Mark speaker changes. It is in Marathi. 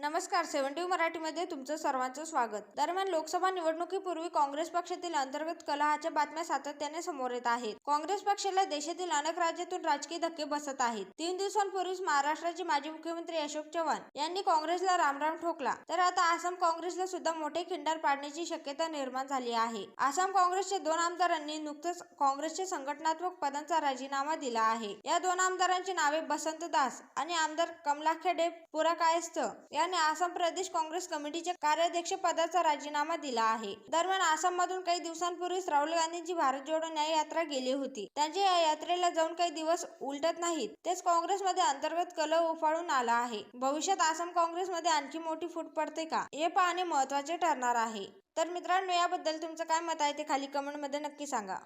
Speaker 1: नमस्कार सेव्हन्टी मराठीमध्ये तुमचं सर्वांचं स्वागत. दरम्यान लोकसभा निवडणुकीपूर्वी काँग्रेस पक्षातील अंतर्गत कलहाच्या बातम्या सातत्याने समोर येत आहेत. काँग्रेस पक्षाला देशातील अनेक राज्यातून राजकीय धक्के बसत आहेत. तीन दिवसांपूर्वीच महाराष्ट्राचे माजी मुख्यमंत्री अशोक चव्हाण यांनी काँग्रेसला रामराम ठोकला. तर आता आसाम काँग्रेसला सुद्धा मोठे खिंडार पाडण्याची शक्यता निर्माण झाली आहे. आसाम काँग्रेसच्या दोन आमदारांनी नुकतंच काँग्रेसच्या संघटनात्मक पदांचा राजीनामा दिला आहे. या दोन आमदारांची नावे बसंत दास आणि आमदार कमलाखेडे पुराकायस्थ याने आसाम प्रदेश काँग्रेस कमिटीच्या कार्याध्यक्ष पदाचा राजीनामा दिला आहे. दरम्यान आसाम मधून काही दिवसांपूर्वीच राहुल गांधींची भारत जोडो न्याय यात्रा गेली होती. त्यांच्या या यात्रेला जाऊन काही दिवस उलटत नाहीत. तेच काँग्रेसमध्ये अंतर्गत कलह उफाळून आला आहे. भविष्यात आसाम काँग्रेसमध्ये आणखी मोठी फूट पडते का? हे पाहणे महत्त्वाचे ठरणार आहे. तर मित्रांनो याबद्दल तुमचं काय मत आहे ते खाली कमेंटमध्ये नक्की सांगा.